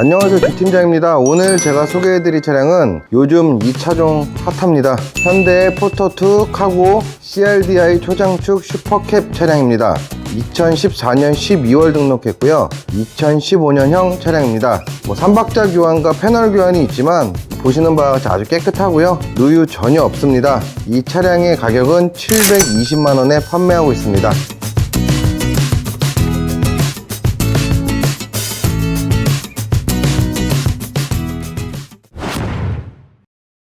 안녕하세요 주팀장입니다. 오늘 제가 소개해드릴 차량은 요즘 2차종 핫합니다. 현대 포터2 카고 CRDI 초장축 슈퍼캡 차량입니다. 2014년 12월 등록했고요. 2015년형 차량입니다. 뭐 3박자 교환과 패널 교환이 있지만 보시는 바와 같이 아주 깨끗하고요. 누유 전혀 없습니다. 이 차량의 가격은 720만원에 판매하고 있습니다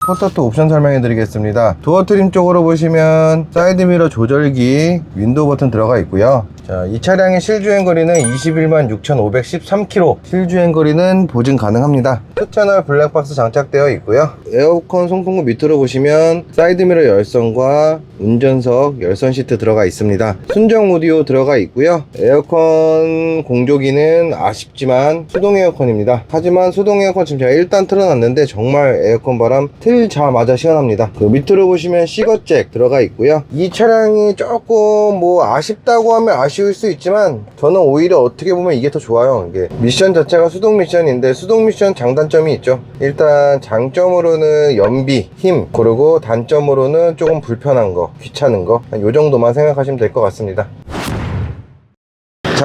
포터트 옵션 설명해 드리겠습니다. 도어 트림 쪽으로 보시면 사이드 미러 조절기 윈도우 버튼 들어가 있고요. 자, 이 차량의 실주행 거리는 21만 6,513km 실주행 거리는 보증 가능합니다. 투채널 블랙박스 장착되어 있고요. 에어컨 송풍구 밑으로 보시면 사이드미러 열선과 운전석 열선 시트 들어가 있습니다. 순정 오디오 들어가 있고요. 에어컨 공조기는 아쉽지만 수동 에어컨입니다. 하지만 수동 에어컨 지금 제가 일단 틀어놨는데 정말 에어컨 바람 틀 자마자 시원합니다. 그 밑으로 보시면 시거잭 들어가 있고요. 이 차량이 조금 뭐 아쉽다고 하면 아쉬울 수 있지만 저는 오히려 어떻게 보면 이게 더 좋아요. 이게 미션 자체가 수동 미션인데 수동 미션 장단점이 있죠. 일단 장점으로는 연비 힘 그리고 단점으로는 조금 불편한 거 귀찮은 거요 정도만 생각하시면 될 것 같습니다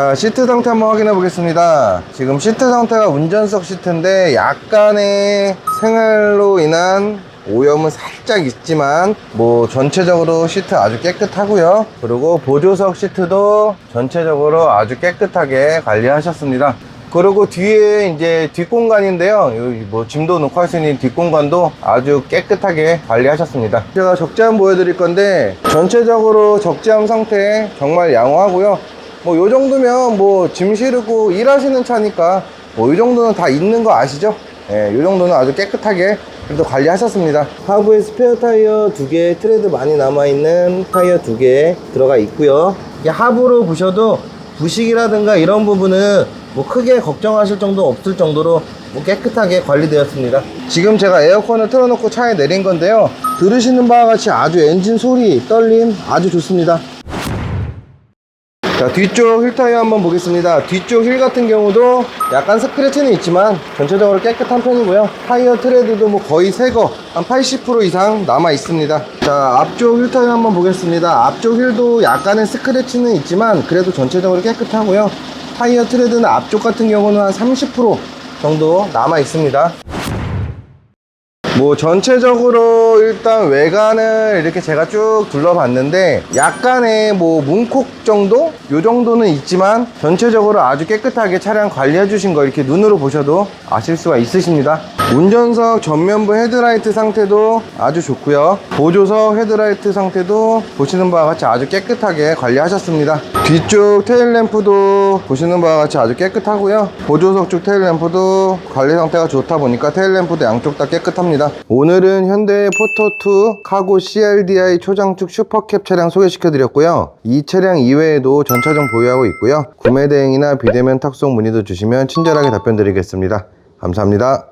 자 시트 상태 한번 확인해 보겠습니다. 지금 시트 상태가 운전석 시트인데 약간의 생활로 인한 오염은 살짝 있지만 뭐 전체적으로 시트 아주 깨끗하고요. 그리고 보조석 시트도 전체적으로 아주 깨끗하게 관리하셨습니다. 그리고 뒤에 이제 뒷공간인데요. 여기 뭐 짐도 놓고 할 수 있는 뒷공간도 아주 깨끗하게 관리하셨습니다. 제가 적재함 보여드릴 건데 전체적으로 적재함 상태 정말 양호하고요 뭐 요 정도면 뭐 짐 실고 일하시는 차니까 뭐 이 정도는 다 있는 거 아시죠? 예, 요 정도는 아주 깨끗하게 그래도 관리하셨습니다. 하부에 스페어 타이어 두 개, 트레드 많이 남아있는 타이어 두 개 들어가 있고요. 이게 하부로 보셔도 부식이라든가 이런 부분은 뭐 크게 걱정하실 정도 없을 정도로 뭐 깨끗하게 관리되었습니다. 지금 제가 에어컨을 틀어놓고 차에 내린 건데요. 들으시는 바와 같이 아주 엔진 소리, 떨림 아주 좋습니다. 자 뒤쪽 휠 타이어 한번 보겠습니다. 뒤쪽 휠 같은 경우도 약간 스크래치는 있지만 전체적으로 깨끗한 편이고요. 타이어 트레드도 뭐 거의 새거 한 80% 이상 남아 있습니다. 자 앞쪽 휠 타이어 한번 보겠습니다. 앞쪽 휠도 약간의 스크래치는 있지만 그래도 전체적으로 깨끗하고요. 타이어 트레드는 앞쪽 같은 경우는 한 30% 정도 남아 있습니다 뭐 전체적으로 일단 외관을 이렇게 제가 쭉 둘러봤는데 약간의 뭐 문콕 정도? 요 정도는 있지만 전체적으로 아주 깨끗하게 차량 관리해 주신 거 이렇게 눈으로 보셔도 아실 수가 있으십니다. 운전석 전면부 헤드라이트 상태도 아주 좋고요. 보조석 헤드라이트 상태도 보시는 바와 같이 아주 깨끗하게 관리하셨습니다. 뒤쪽 테일램프도 보시는 바와 같이 아주 깨끗하고요. 보조석 쪽 테일램프도 관리 상태가 좋다 보니까 테일램프도 양쪽 다 깨끗합 오늘은 현대 포터2 카고 CRDI 초장축 슈퍼캡 차량 소개시켜 드렸고요. 이 차량 이외에도 전차종 보유하고 있고요. 구매 대행이나 비대면 탁송 문의도 주시면 친절하게 답변 드리겠습니다. 감사합니다